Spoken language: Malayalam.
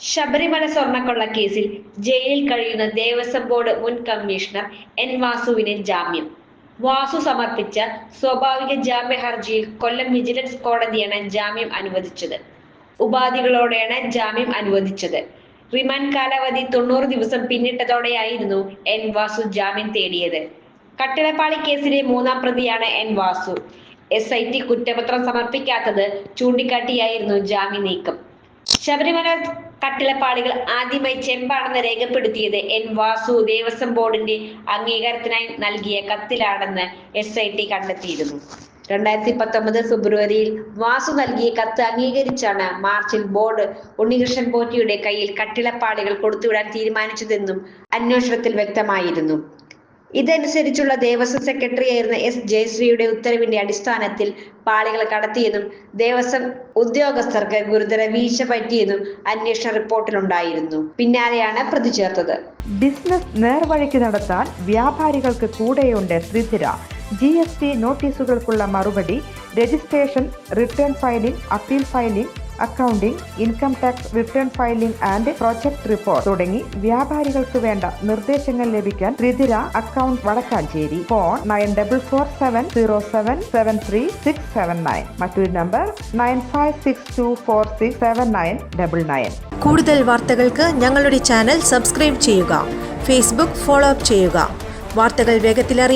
ശബരിമല സ്വർണക്കൊള്ള കേസിൽ ജയിലിൽ കഴിയുന്ന ദേവസ്വം ബോർഡ് മുൻ കമ്മീഷണർ എൻ വാസുവിന് ജാമ്യം. വാസു സമർപ്പിച്ച സ്വാഭാവിക ജാമ്യ ഹർജിയിൽ കൊല്ലം വിജിലൻസ് കോടതിയാണ് ജാമ്യം അനുവദിച്ചത്. ഉപാധികളോടെയാണ് ജാമ്യം അനുവദിച്ചത്. റിമാൻഡ് കാലാവധി തൊണ്ണൂറ് ദിവസം പിന്നിട്ടതോടെയായിരുന്നു എൻ വാസു ജാമ്യം തേടിയത്. കട്ടിളപ്പാളി കേസിലെ മൂന്നാം പ്രതിയാണ് N Vasu. S I T കുറ്റപത്രം സമർപ്പിക്കാത്തത് ചൂണ്ടിക്കാട്ടിയായിരുന്നു ജാമ്യ നീക്കം. ശബരിമല കട്ടിളപ്പാളികൾ ആദ്യമായി ചെമ്പാണെന്ന് രേഖപ്പെടുത്തിയത് എൻ വാസു ദേവസ്വം ബോർഡിന്റെ അംഗീകാരത്തിനായി നൽകിയ കത്തിലാണെന്ന് എസ് ഐ ടി കണ്ടെത്തിയിരുന്നു. രണ്ടായിരത്തി പത്തൊമ്പത് ഫെബ്രുവരിയിൽ വാസു നൽകിയ കത്ത് അംഗീകരിച്ചാണ് മാർച്ചിൽ ബോർഡ് ഉണ്ണികൃഷ്ണൻ പോറ്റിയുടെ കയ്യിൽ കട്ടിളപ്പാളികൾ കൊടുത്തുവിടാൻ തീരുമാനിച്ചതെന്നും അന്വേഷണത്തിൽ വ്യക്തമായിരുന്നു. ഇതനുസരിച്ചുള്ള ദേവസ്വം സെക്രട്ടറി ആയിരുന്ന എസ് ജയശ്രീയുടെ ഉത്തരവിന്റെ അടിസ്ഥാനത്തിൽ പാളികൾ കടത്തിയെന്നും ദേവസ്വം ഉദ്യോഗസ്ഥർക്ക് ഗുരുതര വീഴ്ച പറ്റിയെന്നും അന്വേഷണ റിപ്പോർട്ടിലുണ്ടായിരുന്നു പിന്നാലെയാണ് പ്രതി ചേർത്തത്. ബിസിനസ് നേർവഴിക്ക് നടത്താൻ വ്യാപാരികൾക്ക് കൂടെയുണ്ട് ശ്രീധര. ജി എസ് ടി നോട്ടീസുകൾക്കുള്ള മറുപടി registration return filing appeal filing accounting income tax return filing and project report തുടങ്ങി വ്യാപാരികൾക്ക് വേണ്ട നിർദ്ദേശങ്ങൾ ലഭിക്കാൻ Thrithira account Wadakkanchery. Phone nine double four seven zero seven seven three six seven nine. മറ്റൊരു number nine five six two four six seven nine double nine. കൂടുതൽ വാർത്തകൾക്ക് ഞങ്ങളുടെ ചാനൽ സബ്സ്ക്രൈബ് ചെയ്യുക. ഫേസ്ബുക്ക് ഫോളോ അപ്പ് ചെയ്യുക. വാർത്തകൾ വേഗത്തിലറിയാൻ